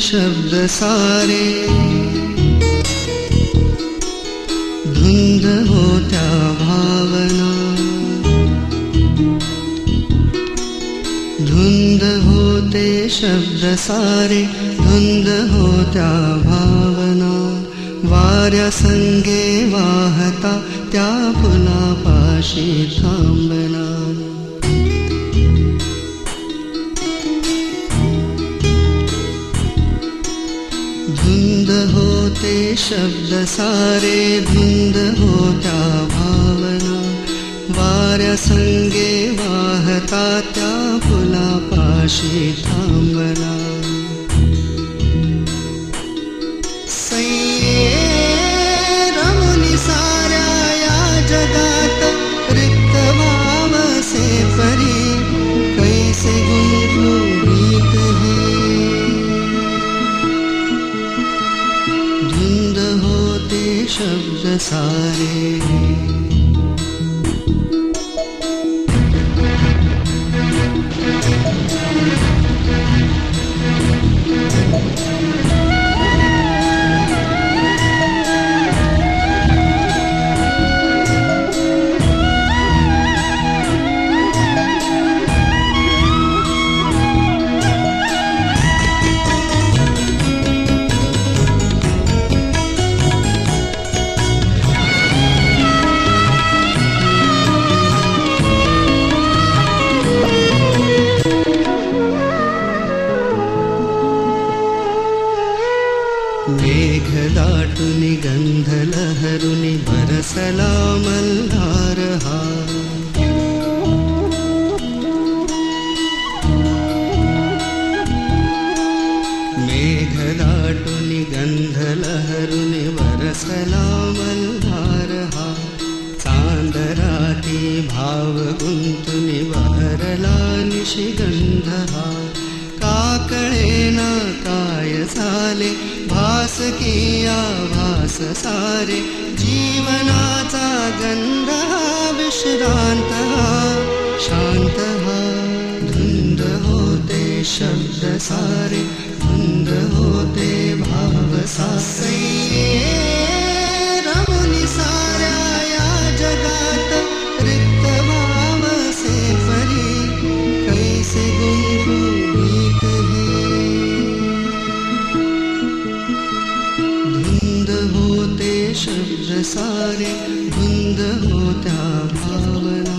शब्द सारे. धुंद होत्या भावना. धुंद होते शब्द सारे. धुंद होत्या भावना. वाऱ्या संगे वाहता त्या फुलापाशी थांबना. ते शब्द सारे धुंद होत्या भावना. वाऱ्या संगे वाहता त्या फुलापाशी थांबला. धुंद होते शब्द सारे. मेघ दाटुनी गंध लहरुनी बरसला मल्हार हा मेघ दाटुनी झाले भास किया भास सारे जीवनाचा गंध विश्रांत हा शांत हा धुंद होते शब्द सारे धुंद होते भाव सासे शब्द सारे धुंद होत्या भावना।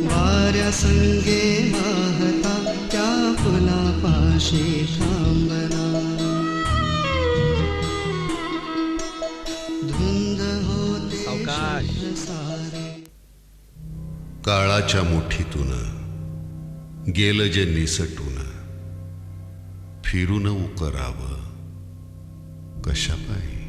वाऱ्या संगे वाहता त्या फुलापाशी थांबना। धुंद होते सावकाश. शब्द सारे। काळाच्या मुठीतून गेलं जे निसटून फिरून उकरावं कशा पायी